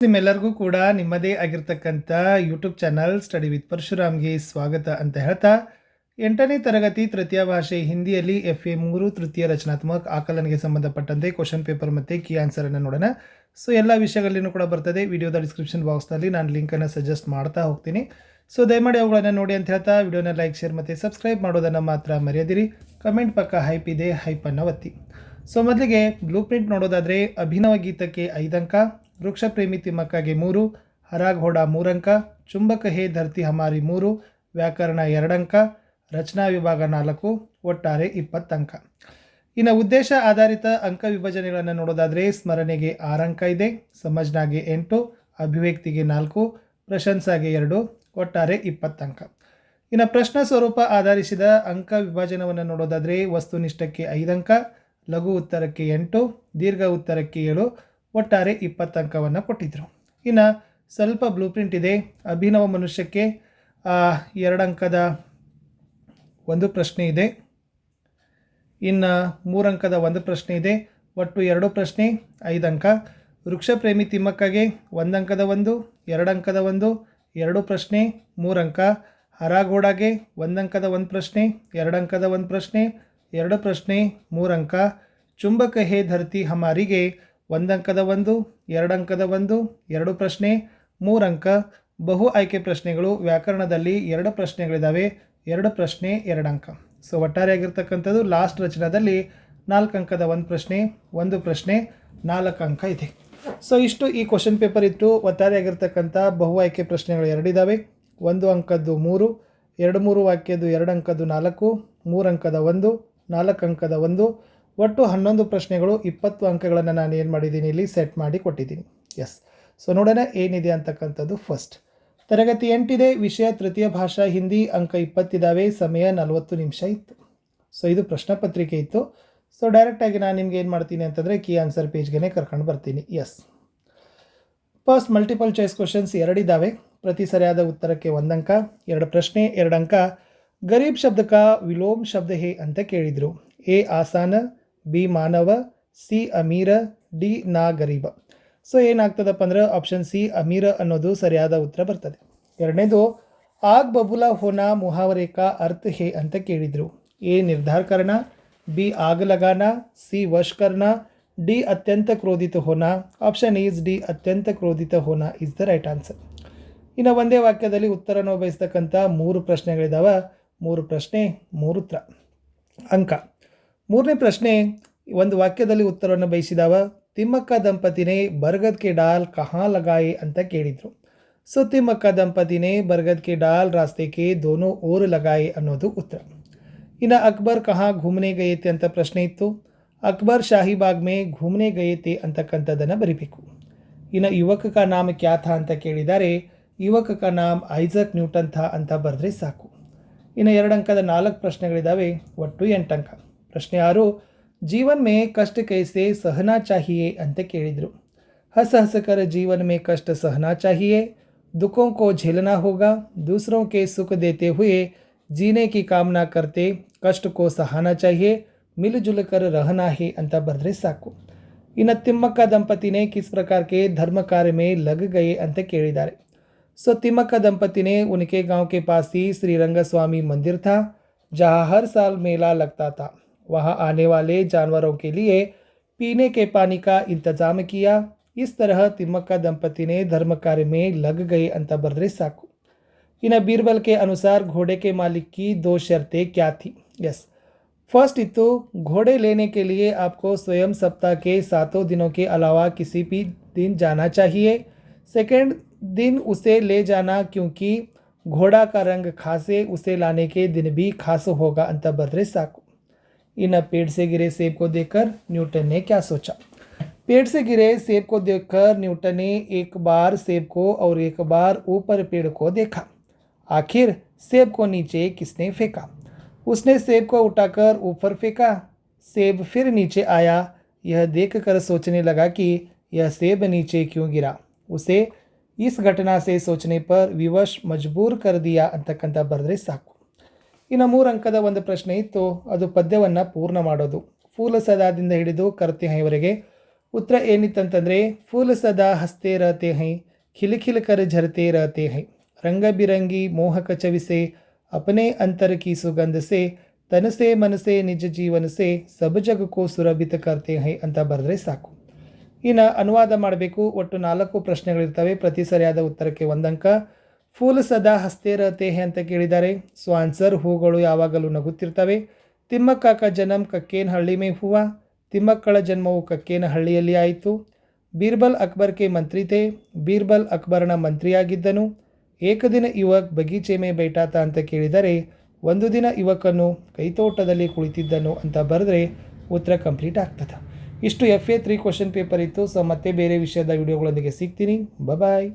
ನಿಮ್ಮೆಲ್ಲರಿಗೂ ಕೂಡ ನಿಮ್ಮದೇ ಆಗಿರ್ತಕ್ಕಂಥ ಯೂಟ್ಯೂಬ್ ಚಾನಲ್ ಸ್ಟಡಿ ವಿತ್ ಪರಶುರಾಮ್ಗೆ ಸ್ವಾಗತ ಅಂತ ಹೇಳ್ತಾ, ಎಂಟನೇ ತರಗತಿ ತೃತೀಯ ಭಾಷೆ ಹಿಂದಿಯಲ್ಲಿ ಎಫ್ ಎ ಮೂರು ತೃತೀಯ ರಚನಾತ್ಮಕ ಆಕಲನಿಗೆ ಸಂಬಂಧಪಟ್ಟಂತೆ ಕ್ವಶನ್ ಪೇಪರ್ ಮತ್ತು ಕೀ ಆನ್ಸರನ್ನು ನೋಡೋಣ. ಸೊ ಎಲ್ಲ ವಿಷಯಗಳಲ್ಲಿನೂ ಕೂಡ ಬರ್ತದೆ. ವಿಡಿಯೋದ ಡಿಸ್ಕ್ರಿಪ್ಷನ್ ಬಾಕ್ಸ್ನಲ್ಲಿ ನಾನು ಲಿಂಕನ್ನು ಸಜೆಸ್ಟ್ ಮಾಡ್ತಾ ಹೋಗ್ತೀನಿ. ಸೊ ದಯಮಾಡಿ ಅವುಗಳನ್ನು ನೋಡಿ ಅಂತ ಹೇಳ್ತಾ, ವಿಡಿಯೋನ ಲೈಕ್ ಶೇರ್ ಮತ್ತು ಸಬ್ಸ್ಕ್ರೈಬ್ ಮಾಡೋದನ್ನು ಮಾತ್ರ ಮರೆಯದಿರಿ. ಕಮೆಂಟ್ ಪಕ್ಕ ಹೈಪ್ ಇದೆ ಹೈಪನ್ನು ಒತ್ತಿ. ಸೊ ಮೊದಲಿಗೆ ಬ್ಲೂ ಪ್ರಿಂಟ್ ನೋಡೋದಾದರೆ ಅಭಿನವ ಗೀತಕ್ಕೆ ವೃಕ್ಷ ಪ್ರೇಮಿ ತಿಮ್ಮಕ್ಕಗೆ ಮೂರು ಹರಾಘೋಡ ಮೂರಂಕ, ಚುಂಬಕ ಹೇ ಧರ್ತಿ ಹಮಾರಿ ಮೂರು, ವ್ಯಾಕರಣ ಎರಡಂಕ, ರಚನಾ ವಿಭಾಗ ನಾಲ್ಕು, ಒಟ್ಟಾರೆ ಇಪ್ಪತ್ತಂಕ. ಇನ್ನು ಉದ್ದೇಶ ಆಧಾರಿತ ಅಂಕ ವಿಭಜನೆಗಳನ್ನು ನೋಡೋದಾದರೆ ಸ್ಮರಣೆಗೆ ಆರಂಕ ಇದೆ ಸಮಜ್ನಾಗೆ ಎಂಟು, ಅಭಿವ್ಯಕ್ತಿಗೆ ನಾಲ್ಕು, ಪ್ರಶಂಸಾಗೆ ಎರಡು, ಒಟ್ಟಾರೆ ಇಪ್ಪತ್ತಂಕ. ಇನ್ನು ಪ್ರಶ್ನ ಸ್ವರೂಪ ಆಧರಿಸಿದ ಅಂಕ ವಿಭಜನವನ್ನು ನೋಡೋದಾದರೆ ವಸ್ತುನಿಷ್ಠಕ್ಕೆ ಐದಂಕ, ಲಘು ಉತ್ತರಕ್ಕೆ ಎಂಟು, ದೀರ್ಘ ಉತ್ತರಕ್ಕೆ ಏಳು ಒಟ್ಟಾರೆ ಇಪ್ಪತ್ತು ಅಂಕವನ್ನು ಕೊಟ್ಟಿದ್ದರು ಇನ್ನು ಸ್ವಲ್ಪ ಬ್ಲೂ ಪ್ರಿಂಟ್ ಇದೆ. ಅಭಿನವ ಮನುಷ್ಯಕ್ಕೆ ಎರಡು ಅಂಕದ ಒಂದು ಪ್ರಶ್ನೆ ಇದೆ. ಇನ್ನು ಮೂರು ಅಂಕದ ಒಂದು ಪ್ರಶ್ನೆ ಇದೆ. ಒಟ್ಟು ಎರಡು ಪ್ರಶ್ನೆ, ಐದು ಅಂಕ. ವೃಕ್ಷ ಪ್ರೇಮಿ ತಿಮ್ಮಕ್ಕಗೆ ಒಂದು ಅಂಕದ ಒಂದು, ಎರಡು ಅಂಕದ ಒಂದು, ಎರಡು ಪ್ರಶ್ನೆ, ಮೂರು ಅಂಕ. ಹರಾಗೋಡಾಗೆ ಒಂದು ಅಂಕದ ಒಂದು ಪ್ರಶ್ನೆ, ಎರಡು ಅಂಕದ ಒಂದು ಪ್ರಶ್ನೆ, ಎರಡು ಪ್ರಶ್ನೆ, ಮೂರು ಅಂಕ. ಚುಂಬಕ ಹೇ ಧರ್ತಿ ಹಮಾರಿಗೆ ಒಂದು ಅಂಕದ ಒಂದು, ಎರಡಂಕದ ಒಂದು, ಎರಡು ಪ್ರಶ್ನೆ, ಮೂರಂಕ. ಬಹು ಆಯ್ಕೆ ಪ್ರಶ್ನೆಗಳು ವ್ಯಾಕರಣದಲ್ಲಿ ಎರಡು ಪ್ರಶ್ನೆಗಳಿದ್ದಾವೆ ಎರಡು ಪ್ರಶ್ನೆ ಎರಡು ಅಂಕ ಸೊ ಒಟ್ಟಾರೆ ಆಗಿರ್ತಕ್ಕಂಥದ್ದು ಲಾಸ್ಟ್ ರಚನಾದಲ್ಲಿ ನಾಲ್ಕು ಅಂಕದ ಒಂದು ಪ್ರಶ್ನೆ ಒಂದು ಪ್ರಶ್ನೆ ನಾಲ್ಕು ಅಂಕ ಇದೆ. ಸೊ ಇಷ್ಟು ಈ ಕ್ವಶನ್ ಪೇಪರ್ ಇತ್ತು. ಒಟ್ಟಾರೆಯಾಗಿರ್ತಕ್ಕಂಥ ಬಹು ಆಯ್ಕೆ ಪ್ರಶ್ನೆಗಳು ಎರಡಿದ್ದಾವೆ ಒಂದು ಅಂಕದ್ದು ಮೂರು, ಎರಡು ಮೂರು ವಾಕ್ಯದ್ದು ಎರಡು ಅಂಕದ್ದು ನಾಲ್ಕು ಮೂರು ಅಂಕದ ಒಂದು ನಾಲ್ಕು ಅಂಕದ ಒಂದು ಒಟ್ಟು ಹನ್ನೊಂದು ಪ್ರಶ್ನೆಗಳು, ಇಪ್ಪತ್ತು ಅಂಕಗಳನ್ನು ನಾನು ಏನು ಮಾಡಿದ್ದೀನಿ, ಇಲ್ಲಿ ಸೆಟ್ ಮಾಡಿ ಕೊಟ್ಟಿದ್ದೀನಿ. ಎಸ್ ಸೊ ನೋಡೋಣ ಏನಿದೆ ಅಂತಕ್ಕಂಥದ್ದು ಫಸ್ಟ್ ತರಗತಿ ಎಂಟಿದೆ, ವಿಷಯ ತೃತೀಯ ಭಾಷಾ, ಹಿಂದಿ ಅಂಕ ಇಪ್ಪತ್ತಿದ್ದಾವೆ ಸಮಯ ನಲವತ್ತು ನಿಮಿಷ ಇತ್ತು. ಸೊ ಇದು ಪ್ರಶ್ನೆ ಪತ್ರಿಕೆ ಇತ್ತು. ಸೊ ಡೈರೆಕ್ಟಾಗಿ ನಾನು ನಿಮ್ಗೆ ಏನು ಮಾಡ್ತೀನಿ ಅಂತಂದರೆ ಕೀ ಆನ್ಸರ್ ಪೇಜ್ಗೆ ಕರ್ಕೊಂಡು ಬರ್ತೀನಿ. Yes first multiple choice questions ಎರಡಿದ್ದಾವೆ ಪ್ರತಿ ಸರಿಯಾದ ಉತ್ತರಕ್ಕೆ ಒಂದು ಅಂಕ, ಎರಡು ಪ್ರಶ್ನೆ, ಎರಡು ಅಂಕ. ಗರೀಬ್ ಶಬ್ದಕ ವಿಲೋಮ್ ಶಬ್ದ ಹೇ ಅಂತ ಕೇಳಿದರು. ಎ, ಆಸಾನ ಬಿ ಮಾನವ, ಸಿ ಅಮೀರ, ಡಿ ನಾ ಗರೀಬ ಸೊ ಏನಾಗ್ತದಪ್ಪ ಅಂದ್ರೆ ಆಪ್ಷನ್ ಸಿ ಅಮೀರ ಅನ್ನೋದು ಸರಿಯಾದ ಉತ್ತರ ಬರ್ತದೆ. ಎರಡನೇದು, ಆಗ್ ಬಬುಲಾ ಹೋನಾ ಮುಹಾವರೇಕಾ ಅರ್ಥ ಹೇ ಅಂತ ಕೇಳಿದರು. ಎ ನಿರ್ಧಾರ ಕರ್ಣ, ಬಿ ಆಗ ಲಗಾನ, ಸಿ ವಶ್ ಕರ್ಣ, ಡಿ ಅತ್ಯಂತ ಕ್ರೋಧಿತ ಹೋನ. ಆಪ್ಷನ್ ಈಸ್ ಡಿ ಅತ್ಯಂತ ಕ್ರೋಧಿತ ಹೋನ ಇಸ್ ದ ರೈಟ್ ಆನ್ಸರ್ ಇನ್ನು ಒಂದೇ ವಾಕ್ಯದಲ್ಲಿ ಉತ್ತರನ ಬಯಸ್ತಕ್ಕಂಥ ಮೂರು ಪ್ರಶ್ನೆಗಳಿದ್ದಾವೆ ಮೂರು ಪ್ರಶ್ನೆ, ಮೂರು ಉತ್ತರ. ಅಂಕ. ಮೂರನೇ ಪ್ರಶ್ನೆ, ಒಂದು ವಾಕ್ಯದಲ್ಲಿ ಉತ್ತರವನ್ನು ಬಯಸಿದಾವ, ತಿಮ್ಮಕ್ಕ ದಂಪತಿನೇ ಬರ್ಗದ್ ಕೆ ಡಾಲ್ ಕಹಾ ಲಗಾಯೆ ಅಂತ ಕೇಳಿದರು. ಸೊ, ತಿಮ್ಮಕ್ಕ ದಂಪತಿನೇ ಬರ್ಗದ್ ಕೆ ಡಾಲ್ ರಾಸ್ತೆ ಕೆ ದೋನೋ ಓರ್ ಲಗಾಯೆ ಅನ್ನೋದು ಉತ್ತರ. ಇನ್ನು ಅಕ್ಬರ್ ಕಹಾ ಘೂಮನೆ ಗಯತೆ ಅಂತ ಪ್ರಶ್ನೆ ಇತ್ತು. ಅಕ್ಬರ್ ಶಾಹಿಬಾಗ್ ಮೇ ಘೂಮನೆ ಗಯತೆ ಅಂತಕ್ಕಂಥದ್ದನ್ನು ಬರಿಬೇಕು. ಇನ್ನು ಯುವಕ ಕಾ ನಾಮ ಕ್ಯಾಥ ಅಂತ ಕೇಳಿದ್ದಾರೆ ಯುವಕ ಕಾ ನಾಮ್ ಐಸಕ್ ನ್ಯೂಟನ್ ಥಾ ಅಂತ ಬರೆದ್ರೆ ಸಾಕು. ಇನ್ನು ಎರಡು ಅಂಕದ ನಾಲ್ಕು ಪ್ರಶ್ನೆಗಳಿದ್ದಾವೆ ಒಟ್ಟು ಎಂಟು ಅಂಕ ಪ್ರಶ್ನೆ ಆರು ಜೀವನ್ ಮೇ ಕಷ್ಟ ಕೈಸೆ ಸಹನಾ ಚಾಹಿಯೇ ಅಂತ ಕೇಳಿದರು हंस हंस कर जीवन में कष्ट सहना चाहिए दुखों को झेलना होगा दूसरों के सुख देते हुए जीने की कामना करते कष्ट को सहाना चाहिए मिलजुल कर रहना है ಅಂತ ಬರೆದ್ರೆ ಸಾಕು ಇನ್ನು ತಿಮ್ಮಕ್ಕ ದಂಪತಿನೇ ಕಿಸ್ ಪ್ರಕಾರ के धर्म कार्य में लग गए ಅಂತ ಕೇಳಿದ್ದಾರೆ सो तिमक्क दंपति ने उनके गांव के पास ही श्री रंग स्वामी मंदिर था जहां हर साल मेला लगता था वहाँ आने वाले जानवरों के लिए पीने के पानी का इंतज़ाम किया। इस तरह तिमक्का दंपति ने धर्म कार्य में लग गए अंताबद्री साकू इन बीरबल के अनुसार घोड़े के मालिक की दो शर्तें क्या थी? यस, फ़र्स्ट इतु, घोड़े लेने के लिए आपको स्वयं सप्ताह के सातों दिनों के अलावा किसी भी दिन जाना चाहिए। सेकेंड दिन उसे ले जाना, क्योंकि घोड़ा का रंग खासे उसे लाने के दिन भी खास होगा अंतर्भद्र साकू इन पेड़ से गिरे सेब को देखकर न्यूटन ने क्या सोचा? पेड़ से गिरे सेब को देखकर न्यूटन ने एक बार सेब को और एक बार ऊपर पेड़ को देखा। आखिर सेब को नीचे किसने फेंका? उसने सेब को उठाकर ऊपर फेंका। सेब फिर नीचे आया। यह देखकर सोचने लगा कि यह सेब नीचे क्यों गिरा? उसे इस घटना से सोचने पर विवश मजबूर कर दिया अंतकंता बर्दरे साकू। ಇನ್ನು ಮೂರು ಅಂಕದ ಒಂದು ಪ್ರಶ್ನೆ ಇತ್ತು. ಅದು ಪದ್ಯವನ್ನು ಪೂರ್ಣ ಮಾಡೋದು. ಫೂಲ ಸದಾದಿಂದ ಹಿಡಿದು ಕರ್ತಿಹಯವರೆಗೆ ಉತ್ತರ ಏನಿತ್ತಂತಂದರೆ ಫೂಲ ಸದಾ ಹಸ್ತೆ ರತೆ ಹೈ ಖಿಲಿಖಿಲ ಕರೆ ಕರ್ ಝರತೆ ರಹತೆ ಹೈ. ರಂಗಬಿರಂಗಿ ಮೋಹಕ ಚವಿಸೆ, ಅಪನೆ ಅಂತರ ಕಿ ಸುಗಂಧಸೆ ತನಸೆ ಮನಸೆ ನಿಜ ಜೀವನಸೆ ಸಬಜಗ ಸಬ ಜಗಕ್ಕೋ ಸುರಭಿತ ಕರ್ತೆ ಹೈ ಅಂತ ಬರೆದ್ರೆ ಸಾಕು. ಇನ್ನು ಅನುವಾದ ಮಾಡಬೇಕು. ಒಟ್ಟು ನಾಲ್ಕು ಪ್ರಶ್ನೆಗಳಿರ್ತವೆ. ಪ್ರತಿ ಸರಿಯಾದ ಉತ್ತರಕ್ಕೆ ಒಂದಂಕ. ಫೂಲ್ ಸದಾ ಹಸ್ತೇರತೆ ಅಂತ ಕೇಳಿದ್ದಾರೆ ಸೊ ಆನ್ಸರ್ ಹೂಗಳು ಯಾವಾಗಲೂ ನಗುತ್ತಿರ್ತವೆ. ತಿಮ್ಮಕ್ಕಾಕ ಜನಂ ಕಕ್ಕೇನ ಹಳ್ಳಿ ಮೇ ಹೂವ. ತಿಮ್ಮಕ್ಕಳ ಜನ್ಮವು ಕಕ್ಕೇನ ಹಳ್ಳಿಯಲ್ಲಿ ಆಯಿತು. ಬೀರ್ಬಲ್ ಅಕ್ಬರ್ ಕೆ ಮಂತ್ರಿ ತೇ. ಬೀರ್ಬಲ್ ಅಕ್ಬರ್ನ ಮಂತ್ರಿಯಾಗಿದ್ದನು. ಏಕದಿನ ಯುವಕ್ ಬಗೀಚೆ ಮೇ ಬೈಟಾತ ಅಂತ ಕೇಳಿದರೆ ಒಂದು ದಿನ ಯುವಕನು ಕೈತೋಟದಲ್ಲಿ ಕುಳಿತಿದ್ದನು ಅಂತ ಬರೆದ್ರೆ ಉತ್ತರ ಕಂಪ್ಲೀಟ್ ಆಗ್ತದೆ. ಇಷ್ಟು F A three question paper ಇತ್ತು. ಸೊ ಮತ್ತೆ ಬೇರೆ ವಿಷಯದ ವಿಡಿಯೋಗಳೊಂದಿಗೆ ಸಿಗ್ತೀನಿ. ಬಾಯ್